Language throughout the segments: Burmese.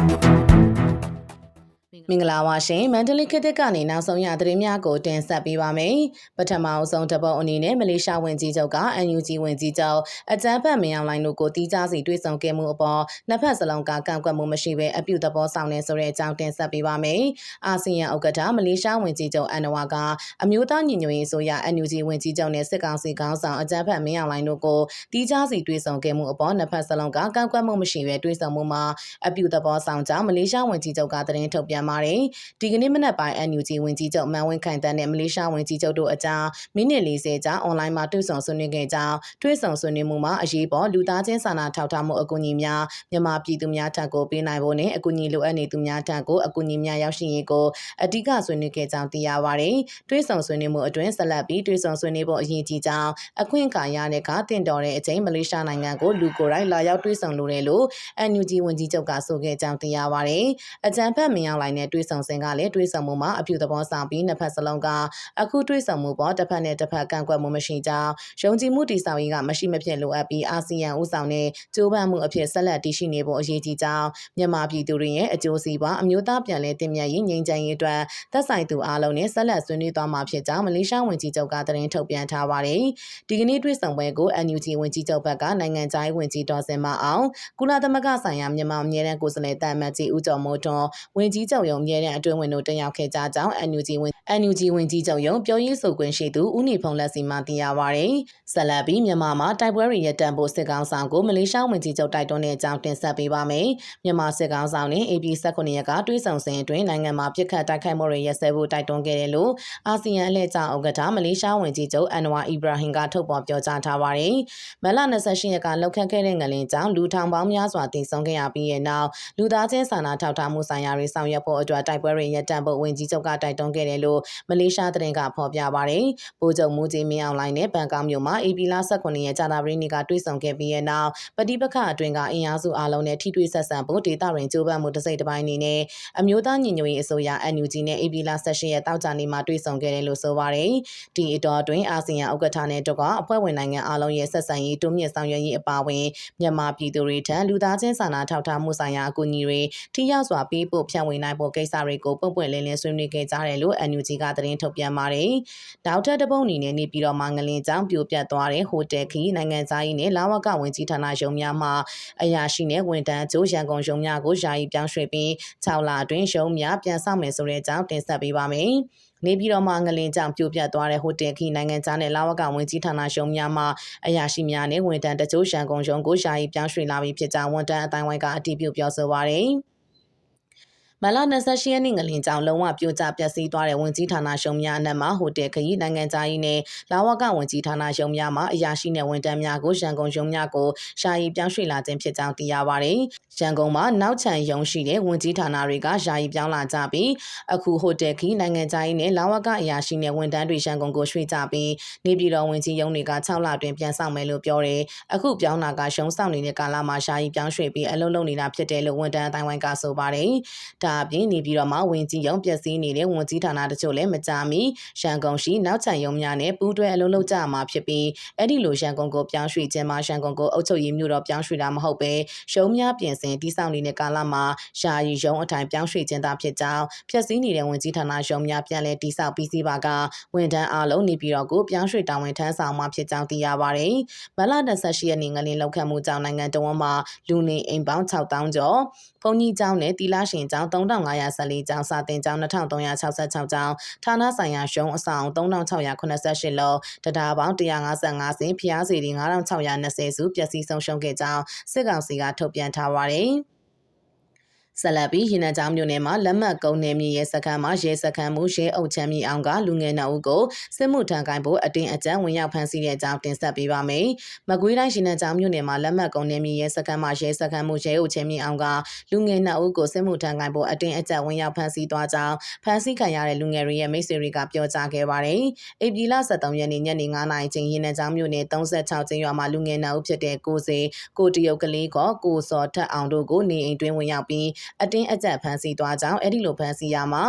Thank you. မင်္ဂလာပါရှင်မန္တလေးခေတ်သစ်ကနေနောက်ဆုံးရသတင်းများကိုတင်ဆက်ပေးပါမယ်ပထမအဆုံးတပုတ်အနေနဲ့မလေးရှားဝင်ကြီးချုပ်က NUG ဝင်ကြီးချုပ်အကြမ်းဖက်မင်းအောင်လိုင်းတို့ကိုတီးခြားစီတွေ့ဆုံခဲ့မှုအပေါ်နှစ်ဖက်စလုံးကကန့်ကွက်မှုမရှိဘဲအပြုသဘောဆောင်နေဆိုတဲ့အကြောင်းတင်ဆက်ပေးပါမယ်အာဆီယံဥက္ကဋ္ဌမလေးရှားဝင်ကြီးချုပ်အန်နဝါကအမျိုးသားညီညွတ်ရေးဆိုရ NUG ဝင်ကြီးချုပ်နဲ့စစ်ကောင်စီခေါင်းဆောင်အကြမ်းဖက်မင်းအောင်လိုင်းတို့ကိုတီးခြားစီတွေ့ဆုံခဲ့မှုအပေါ်နှစ်ဖက်စလုံးကကန့်ကွက်မှုမရှိဘဲတွေ့ဆုံမှုမှာအပြုသဘောဆောင်ကြောင်းမလေးရှားဝင်ကြီးချုပ်ကသတင်းထုတ်ပြန်ပါတယ်ဒီကနေ့မနက်ပိုင်း NUG ဝင်ကြီးချုပ်မန်ဝင်းခိုင်တန်းနဲ့မလေးရှားဝင်ကြီးချုပ်တို့အကြားမိနစ်40ကြာအွန်လိုင်းမှာတွေ့ဆုံဆွေးနွေးခဲ့ကြောင်းတွေ့ဆုံဆွေးနွေးမှုမှာအရေးပေါ်လူသားချင်းစာနာထောက်ထားမှုအကူအညီများမြန်မာပြည်သူများထံကိုပေးနိုင်ဖို့နဲ့အကူအညီလိုအပ်နေသူများထံကိုအကူအညီများရောက်ရှိရေးကိုအဓိကဆွေးနွေးခဲ့ကြောင်းသိရပါတယ်။တွေ့ဆုံဆွေးနွေးမှုအတွင်းဆက်လက်ပြီးတွေ့ဆုံဆွေးနွေးဖို့အရေးကြီးကြောင်းအခွင့်အခါရတဲ့ကတင့်တော်တဲ့အချိန်မလေးရှားနိုင်ငံကိုလူကိုယ်တိုင်လာရောက်တွေ့ဆုံလိုတယ်လို့ NUG ဝန်ကြီးချုပ်ကဆိုခဲ့ကြောင်းသိရပါတယ်။အကြံဖက်မင်းအောင်လိုင်းနဲ့တွေ့ဆုံစဉ်ကလည်းတွေ့ဆုံမှုမှာအပြုသဘောဆောင်ပြီးနှစ်ဖက်စလုံးကအခုတွေ့ဆုံမှုပေါ်တစ်ဖက်နဲ့တစ်ဖက်ကန့်ကွက်မှုမရှိကြောင်းယုံကြည်မှုတည်ဆောက်ရေးကမရှိမဖြစ်လိုအပ်ပြီးအာဆီယံဥဆောင်တဲ့ကြိုးပမ်းမှုအဖြစ်ဆက်လက်တည်ရှိနေဖို့အရေးကြီးကြောင်းမြန်မာပြည်သူတွေရဲ့အကျိုးစီးပွားအမျိုးသားပြန်လည်တင်မြတ်ရေးငြိမ်းချမ်းရေးအတွက်သက်ဆိုင်သူအားလုံးနဲ့ဆက်လက်ဆွေးနွေးသွားမှာဖြစ်ကြောင်းမလေးရှားဝန်ကြီးချုပ်ကသတင်းထုတ်ပြန်ထားပါတယ်။ဒီကနေ့တွေ့ဆုံပွဲကို NUG ဝန်ကြီးချုပ်ဘက်ကနိုင်ငံခြားရေးဝန်ကြီးဒေါ်စင်မအောင်ကုလသမဂ္ဂဆိုင်ရာမြန်မာအမြဲတမ်းကိုယ်စားလှယ်တာမတ်ကြီးဦးကျော်မိုးထွန်းဝန်ကြီးချုပ်ရုံအမြဲတမ်းအတွင်းဝင်တို့တက်ရောက်ခဲ့ကြကြောင်း NUG ဝင် NUG ဝင်ကြီးချုပ်ရုံပြောရေးဆိုခွင့်ရှိသူဦးနေဖုံလက်စီမှသိရပါဗျ။ဆက်လက်ပြီးမြန်မာမှာတိုက်ပွဲတွေရပ်တန့်ဖို့စစ်ကောင်ဆောင်ကိုမလေးရှားဝင်ကြီးချုပ်တိုက်တွန်းတဲ့အကြောင်းတင်ဆက်ပေးပါမယ်။မြန်မာစစ်ကောင်ဆောင်နဲ့ AB 19ရက်ကတွေးဆောင်စဉ်အတွင်းနိုင်ငံမှာပြစ်ခတ်တိုက်ခိုက်မှုတွေရပ်စဲဖို့တိုက်တွန်းခဲ့တယ်လို့အာဆီယံအလှည့်ကျဥက္ကဋ္ဌမလေးရှားဝင်ကြီးချုပ်အန်နဝါအီဘရာဟင်ကထုတ်ပေါ်ပြောကြားထားပါတယ်။မလ28ရက်ကလောက်ခတ်ခဲ့တဲ့ငလင်ကြောင့်လူထောင်ပေါင်းများစွာတည်ဆုံခဲ့ရပြီးတဲ့နောက်လူသားချင်းစာနာထောက်ထားမှုဆိုင်ရာတွေဆောင်ရွက်ဖို့အတွက်တိုက်ပွဲတွေရပ်တန့်ဖို့ဝင်ကြီးချုပ်ကတိုက်တွန်းခဲ့တယ်လို့မလေးရှားသတင်းကဖော်ပြပါတယ်။ဗိုလ်ချုပ်မူကြီးမင်းအောင်လိုင်းနဲ့ဘန်ကောက်မြို့မှာ AP လ18ရက်ကြာသပတေးနေ့ကတွေ့ဆုံခဲ့ပြီးတဲ့နောက်ပဋိပက္ခအတွင်းကအင်အားစုအလုံးနဲ့ထိတွေ့ဆက်ဆံဖို့ဒေသတွင်ကြိုးပမ်းမှုတစ်စိတ်တစ်ပိုင်းအနေနဲ့အမျိုးသားညီညွတ်ရေးအစိုးရ NUG နဲ့ AP လ18ရက်တောက်ကြနေ့မှာတွေ့ဆုံခဲ့တယ်လို့ဆိုပါတယ်။ဒီအတော်အတွင်းအာဆီယံဥက္ကဋ္ဌနဲ့တကွအဖွဲ့ဝင်နိုင်ငံအလုံးရဲ့ဆက်ဆံရေးတိုးမြင့်ဆောင်ရွက်ရေးအပါအဝင်မြန်မာပြည်သူတွေထံလူသားချင်းစာနာထောက်ထားမှုဆိုင်ရာအကူအညီတွေထိရောက်စွာပေးပို့ဖြန့်ဝေနိုင်ဖို့ကိစ္စတွေကိုပုံပွင့်လင်းလင်းဆွေးနွေးခဲ့ကြတယ်လို့ NUG ကသတင်းထုတ်ပြန်ပါတယ်။နောက်ထပ်တစ်ပုတ်အနေနဲ့နေပြည်တော်မှာငလင်ကြောင်းပြိုပြတ်သွားတဲ့ဟိုတယ်ခီနိုင်ငံသားကြီးနဲ့လာဝကဝင်ကြီးဌာနရုံးများမှအရာရှိနဲ့ဝန်ထမ်းကျိုးရန်ကုန်ရုံးများကိုယာယီပြောင်းရွှေ့ပြီး6လအတွင်းရုံးများပြန်ဆောင်မယ်ဆိုတဲ့အကြောင်းတင်ဆက်ပေးပါမယ်။နေပြည်တော်မှာငလင်ကြောင့်ပြိုပြတ်သွားတဲ့ဟိုတယ်ခီနိုင်ငံသားနဲ့လာဝကဝင်ကြီးဌာနရှုံးများမှအရာရှိများနဲ့ဝန်ထမ်းတချို့ရန်ကုန်ရုံးကိုယာယီပြောင်းရွှေ့လာပြီးဖြစ်ကြောင်းဝန်ထမ်းအတိုင်းဝိုင်းကအတည်ပြုပြောဆိုပါရယ်။ မလ28ရက်နေ့ငလင်ကြောင်လုံးဝပြိုကျပျက်စီးသွားတဲ့ဝင်ကြီးဌာနရှုံများအနက်မှာဟိုတယ်ခရီးနိုင်ငံသားကြီးနဲ့လာဝကဝင်ကြီးဌာနရှုံများမှာအရာရှိနဲ့ဝန်ထမ်းများကိုရန်ကုန်ရုံးများကိုရှာယီပြောင်းရွှေ့လာခြင်းဖြစ်ကြောင်းသိရပါတယ်။ရန်ကုန်မှာနောက်ချန်ရုံးရှိတဲ့ဝင်ကြီးဌာနတွေကယာယီပြောင်းလာကြပြီးအခုဟိုတယ်ခရီးနိုင်ငံသားကြီးနဲ့လာဝကအရာရှိနဲ့ဝန်ထမ်းတွေရန်ကုန်ကိုရွှေ့ကြပြီးနေပြည်တော်ဝင်ကြီးရုံးတွေက6လတွင်ပြန်ဆောင်မယ်လို့ပြောတယ်။အခုပြောင်းလာကရှုံးဆောင်နေတဲ့ကာလမှာရှာယီပြောင်းရွှေ့ပြီးအလုပ်လုပ်နေတာဖြစ်တယ်လို့ဝန်ထမ်းအတိုင်းဝိုင်းကဆိုပါတယ်။ဒါအပြင်နေပြီးတော့မှဝင်ကြီးရုံပျက်စီးနေတဲ့ဝင်ကြီးဌာနတချို့လည်းမကြမီရန်ကုန်ရှိနောက်ချန်ရုံများနဲ့ပူးတွဲအလုပ်လုပ်ကြမှာဖြစ်ပြီးအဲ့ဒီလိုရန်ကုန်ကိုပြောင်းရွှေ့ခြင်းမှာရန်ကုန်ကိုအုပ်ချုပ်ရေးမြို့တော်ပြောင်းရွှေ့တာမဟုတ်ပဲရုံးများပြင်ဆင်တိစောက်နေတဲ့ကာလမှာယာယီရုံးအထိုင်ပြောင်းရွှေ့ခြင်းသာဖြစ်ကြောင်းပျက်စီးနေတဲ့ဝင်ကြီးဌာနရုံးများပြန်လည်တိစောက်ပြီးစီးပါကဝန်ထမ်းအားလုံးနေပြည်တော်ကိုပြောင်းရွှေ့တာဝန်ထမ်းဆောင်မှာဖြစ်ကြောင်းသိရပါတယ်။မလ28ရက်နေ့ငလင်လောက်ခတ်မှုကြောင့်နိုင်ငံတော်မှာလူနေအိမ်ပေါင်း6000ကျော်ဘုံကြီးကျောင်းနဲ့တီလာရှင်ကျောင်း3514ကျောင်းစာတင်ကျောင်း2366ကျောင်းဌာနဆိုင်ရာရုံးအဆောင်3688လုံးတရားပေါင်း155စင်ဖျားစီဒီ9620စုပျက်စီးဆုံးရှုံးခဲ့ကြောင်းစစ်ကောင်စီကထုတ်ပြန်ထားပါတယ်။ ဆက်လက်ပြီးရင်နံချောင်းမြို့နယ်မှာလက်မှတ်ကုန်းနယ်မြေရဲစခန်းမှာရဲစခန်းမှုရဲအုပ်ချမ်းမြေအောင်ကလူငယ်နှုတ်ကိုစစ်မှုထမ်းကိုင်ဖို့အတင်းအကျပ်ဝင်ရောက်ဖမ်းဆီးတဲ့အကြောင်းတင်ဆက်ပေးပါမယ်။မကွေးတိုင်းရင်နံချောင်းမြို့နယ်မှာလက်မှတ်ကုန်းနယ်မြေရဲစခန်းမှာရဲစခန်းမှုရဲအုပ်ချမ်းမြေအောင်ကလူငယ်နှုတ်ကိုစစ်မှုထမ်းကိုင်ဖို့အတင်းအကျပ်ဝင်ရောက်ဖမ်းဆီးသွားကြောင်းဖမ်းဆီးခံရတဲ့လူငယ်တွေရဲ့မိတ်ဆွေတွေကပြောကြားခဲ့ပါတယ်။ဧပြီလ23ရက်နေ့ညနေ9:00နာရီချိန်ရင်နံချောင်းမြို့နယ်36ကျင်းရွာမှာလူငယ်နှုတ်ဖြစ်တဲ့ကိုစေကိုတရုတ်ကလေးကကိုစောထက်အောင်တို့ကိုနေအိမ်တွင်းဝင်ရောက်ပြီးအတင်းအကျပ်ဖမ်းဆီးသွားကြောင်းအဲ့ဒီလိုဖမ်းဆီးရမှာ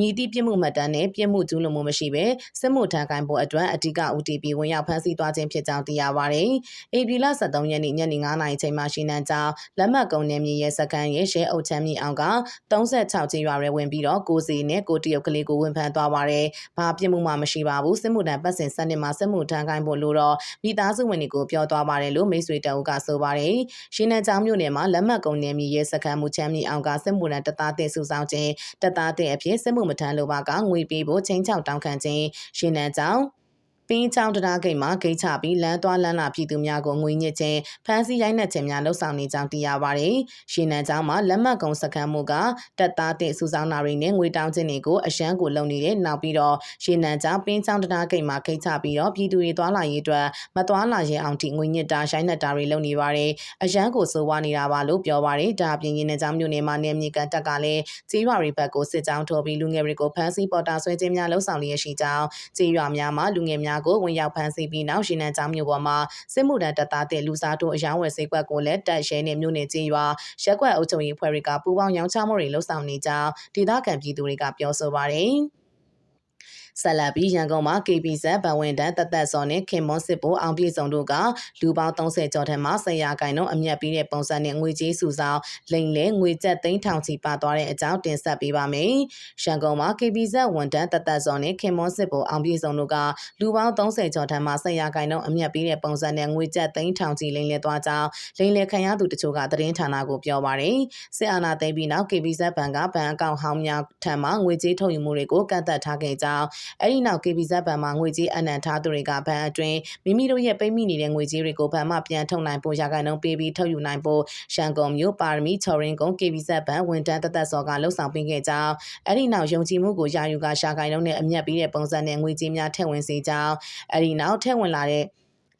ညီတိပြစ်မှုမှတ်တမ်းနဲ့ပြစ်မှုကျူးလွန်မှုမရှိဘဲစစ်မှုထမ်းကိုင်ဖို့အတွက်အဓိက OTP ဝင်ရောက်ဖမ်းဆီးသွားခြင်းဖြစ်ကြောင်းသိရပါတယ်။ဧပြီလ23ရက်နေ့ညနေ9:00နာရီချိန်မှာရှိနှံကြောင်းလက်မှတ်ကုန်နယ်မြေရဲစခန်းရဲ့ရဲအုပ်ချမ်းမြေအောင်က36ကျေးရွာရဲဝင်ပြီးတော့ကိုစီနဲ့ကိုတရုတ်ကလေးကိုဝင်ဖမ်းသွားပါတယ်။ဘာပြစ်မှုမှမရှိပါဘူးစစ်မှုထမ်းပတ်စဉ်စနစ်မှာစစ်မှုထမ်းကိုင်ဖို့လို့တော့မိသားစုဝင်တွေကိုပြောသွားပါတယ်လို့မိတ်ဆွေတအုပ်ကဆိုပါတယ်။ရှင်းနှံကြောင်မြို့နယ်မှာလက်မှတ်ကုန်နယ်မြေရဲစခန်းမူချမ်းမြေအောင်ကစစ်မှုထမ်းတပ်သားတင်စုဆောင်ခြင်းတပ်သားတင်အဖြစ်စစ်မှုမထမ်းလိုပါကငွေပေးဖို့ချင်းချောက်တောင်းခံခြင်းရှင်းနှံကြောင် ပင်းချောင်းတရားဂိတ်မှာဂိတ်ချပြီးလမ်းသွားလမ်းလာပြည်သူများကိုငွေညစ်ခြင်းဖမ်းဆီးရိုက်နှက်ခြင်းများလှုပ်ဆောင်နေကြောင်းသိရပါတယ်။ရှင်းနန်းကျောင်းမှာလက်မှတ်ကုံစခန်းမှုကတပ်သားတင်စုဆောင်နာတွေနဲ့ငွေတောင်းခြင်းတွေကိုအရန်ကိုလုပ်နေတဲ့နောက်ပြီးတော့ရှင်းနန်းကျောင်းပင်းချောင်းတရားဂိတ်မှာဂိတ်ချပြီးတော့ပြည်သူတွေသွားလာရေးအတွက်မသွားလာရင်အောင်ထိငွေညစ်တာရိုက်နှက်တာတွေလုပ်နေပါတယ်။အရန်ကိုစိုးဝါနေတာပါလို့ပြောပါတယ်။ဒါအပြင်ရင်းနှန်းကျောင်းမြို့နယ်မှာနေမြေကန်တက်ကလည်းကြေးရွာတွေဘက်ကိုစစ်ကြောင်းထိုးပြီးလူငယ်တွေကိုဖမ်းဆီးပေါ်တာဆွဲခြင်းများလှုပ်ဆောင်လျက်ရှိကြောင်းကြေးရွာများမှာလူငယ်များကိုဝင်ရောက်ဖမ်းဆီးပြီးနောက်ရှင်နန်းကျောင်းမြို့ပေါ်မှာစစ်မှုထမ်းတပ်သားတဲ့လူစားတို့အယောင်းဝယ်စိတ်ကွက်ကိုလည်းတပ်ရဲနဲ့မြို့နယ်ကြေးရွာရက်ကွက်အုပ်ချုပ်ရေးဖွဲ့တွေကပူးပေါင်းရောင်းချမှုတွေလှုပ်ဆောင်နေကြောင်းဒေသခံပြည်သူတွေကပြောဆိုပါတယ်။ ဆက်လက်ပြီးရန်ကုန်မှာ KPZ ဗဝင်တန်းတသက်စော်နဲ့ခင်မွန်စစ်ဘိုးအောင်ပြည့်စုံတို့ကလူပေါင်း30ကျော်ထက်မှဆရာကိုင်တော့အမျက်ပြီးတဲ့ပုံစံနဲ့ငွေကြေးစုဆောင်လိန်လဲငွေကျပ်သိန်းထောင်ချီပါသွားတဲ့အကြောင်းတင်ဆက်ပေးပါမယ်။ရန်ကုန်မှာ KPZ ဝန်တန်းတသက်စော်နဲ့ခင်မွန်စစ်ဘိုးအောင်ပြည့်စုံတို့ကလူပေါင်း30ကျော်ထက်မှဆရာကိုင်တော့အမျက်ပြီးတဲ့ပုံစံနဲ့ငွေကျပ်သိန်းထောင်ချီလိန်လဲသွားကြောင်းလိန်လဲခံရသူတချို့ကသတင်းဌာနကိုပြောပါတယ်။စစ်အာဏာသိမ်းပြီးနောက် KPZ ဘဏ်ကဘဏ်အကောင့်ဟောင်းများထံမှငွေကြေးထုတ်ယူမှုတွေကိုကန့်သတ်ထားခဲ့ကြောင်းအဲဒီနောက် KBZ ဘဏ်မှာငွေကြေးအနံထားသူတွေကဘဏ်အတွင်းမိမိတို့ရဲ့ပိတ်မိနေတဲ့ငွေကြေးတွေကိုဘဏ်မှပြန်ထုတ်နိုင်ဖို့ရာခိုင်နှုန်းပေးပြီးထုတ်ယူနိုင်ဖို့ရှန်ကုန်မြို့ပါရမီချော်ရင်ကုန်း KBZ ဘဏ်ဝန်တန်းတသက်စော်ကလှုပ်ဆောင်ပေးခဲ့ကြောင်းအဲဒီနောက်ယုံကြည်မှုကိုယာယူကရှာခိုင်နှုန်းနဲ့အမျက်ပေးတဲ့ပုံစံနဲ့ငွေကြေးများထည့်ဝင်စေကြောင်းအဲဒီနောက်ထည့်ဝင်လာတဲ့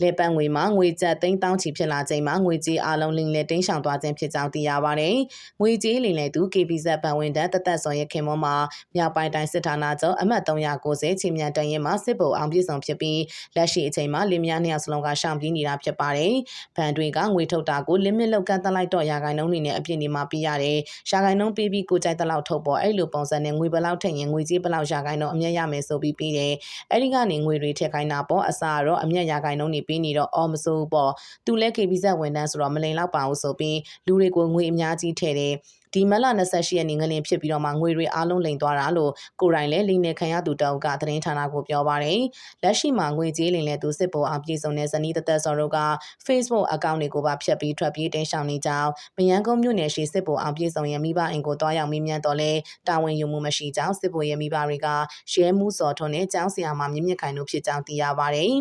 လေပန်းငွေမှာငွေကျပ်သိန်းတောင်းချီဖြစ်လာချိန်မှာငွေကြေးအလုံးလင်းလေတင်းရှောင်သွားခြင်းဖြစ်ကြောင်းသိရပါတယ်။ငွေကြေးလင်းလေသူ KPZ ဘဏ်ဝင်တန်းတသက်စော်ရခင်မောမှာမြောက်ပိုင်းတိုင်းစစ်ဌာနချုပ်အမှတ်390ချင်းမြန်တန်ရင်မှာစစ်ဗိုလ်အောင်ပြည့်စုံဖြစ်ပြီးလက်ရှိအချိန်မှာလင်းများနှစ်ယောက်စလုံးကရှောင်ပြေးနေတာဖြစ်ပါတယ်။ဘဏ်တွေကငွေထုတ်တာကို limit လောက်ကန့်သတ်လိုက်တော့ရာခိုင်နှုန်းတွေနဲ့အပြည့်နေမှာပြရတယ်။ရာခိုင်နှုန်းပေးပြီးကိုကြိုက်တဲ့လောက်ထုတ်ပေါ်အဲ့လိုပုံစံနဲ့ငွေဘလောက်ထည့်ရင်ငွေကြေးဘလောက်ရာခိုင်နှုန်းအမြတ်ရမယ်ဆိုပြီးပြီးတယ်။အဲ့ဒီကနေငွေတွေထည့်ခိုင်းတာပေါ့အစားတော့အမြတ်ရာခိုင်နှုန်းတွေပေးနေတော့အော်မဆိုးပေါ့သူလဲ KBZ ဝန်ထမ်းဆိုတော့မလိန်လောက်ပါဘူးဆိုပြီးလူတွေကိုငွေအများကြီးထည့်တယ်ဒီမလ28ရက်နေ့ငလင်ဖြစ်ပြီးတော့မှငွေတွေအားလုံးလိမ်သွားတာလို့ကိုရိုင်းလဲလိမ်နေခံရသူတောက်ကသတင်းဌာနကိုပြောပါတယ်လက်ရှိမှာငွေကြေးလိမ်လဲသူစစ်ဗိုလ်အောင်ပြည်စုံတဲ့ဇနီးတသက်စော်တို့က Facebook အကောင့်တွေကိုပါဖျက်ပြီးထွက်ပြေးတင်းရှောင်နေကြောင်းမယန်းကုန်းမြို့နယ်ရှိစစ်ဗိုလ်အောင်ပြည်စုံရဲ့မိဘအိမ်ကိုတွားရောက်မေးမြန်းတော့လဲတာဝန်ယူမှုမရှိကြောင်းစစ်ဗိုလ်ရဲ့မိဘတွေကရဲမှုစော်ထွန်းနဲ့ကျောင်းဆရာမမြင့်မြင့်ခိုင်တို့ဖြစ်ကြောင်းသိရပါတယ်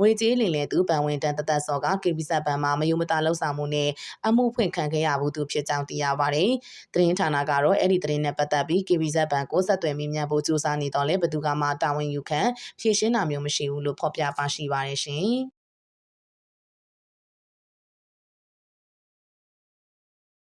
ငွေကြေးလင်လေသူဗန်ဝင်တန်တသက်စော်က KBZ ဘဏ်မှာမယုံမသားလှုပ်ဆောင်မှုနဲ့အမှုဖွင့်ခံခဲ့ရဘူးသူဖြစ်ကြောင်းသိရပါတယ်။သတင်းဌာနကတော့အဲ့ဒီသတင်းနဲ့ပတ်သက်ပြီး KBZ ဘဏ်ကိုဆက်သွယ်မိမြန်ဖို့စူးစမ်းနေတော့လဲဘယ်သူကမှတာဝန်ယူခံဖြည့်ရှင်းတာမျိုးမရှိဘူးလို့ဖော်ပြပါရှိပါတယ်ရှင်။